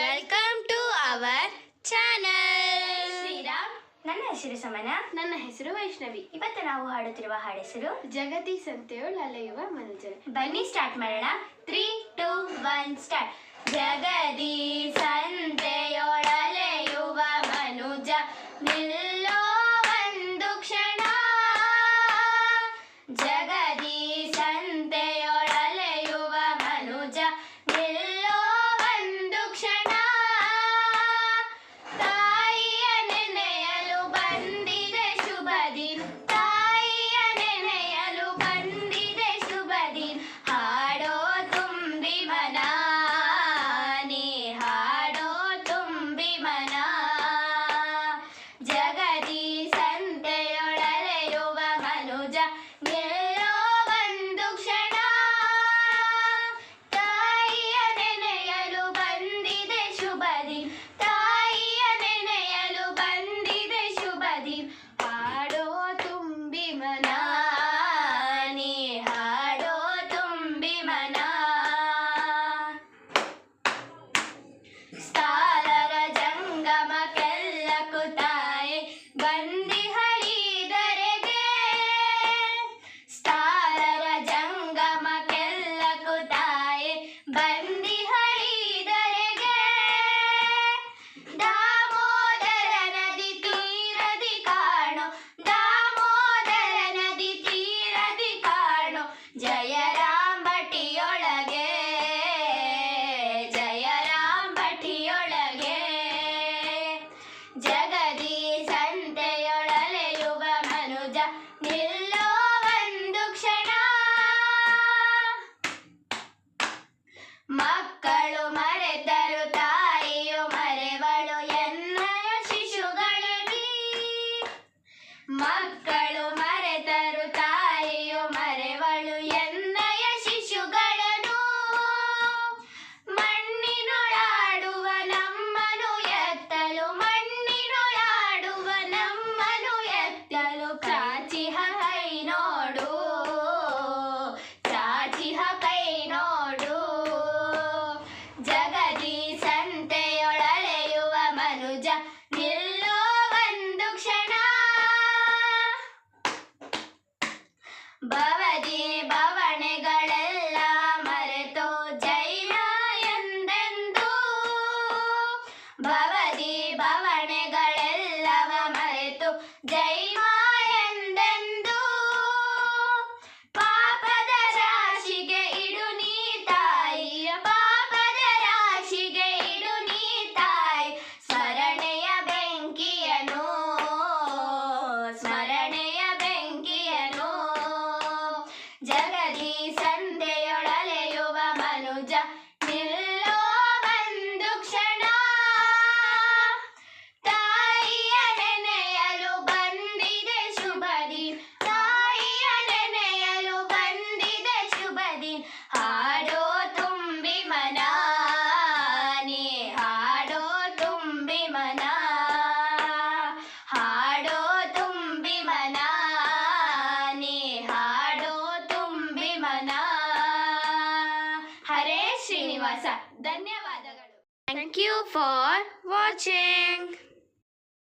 Welcome to our channel Shriram ನನ್ನ ಹೆಸರು ಸಮನ ನನ್ನ ಹೆಸರು ವೈಷ್ಣವಿ. ಇವತ್ತು ನಾವು ಹಾಡುತ್ತಿರುವ ಹಾಡೆಸರು ಜಗತಿ ಸಂತೆಯೊಳ ಅಲೆಯುವ ಮನುಜ ಬನ್ನಿ ಸ್ಟಾರ್ಟ್ ಮಾಡೋಣ. Three two one start Jagadish Baba життя. ಉಪವಾಸ ಧನ್ಯವಾದಗಳು ಥ್ಯಾಂಕ್ ಯು ಫಾರ್ ವಾಚಿಂಗ್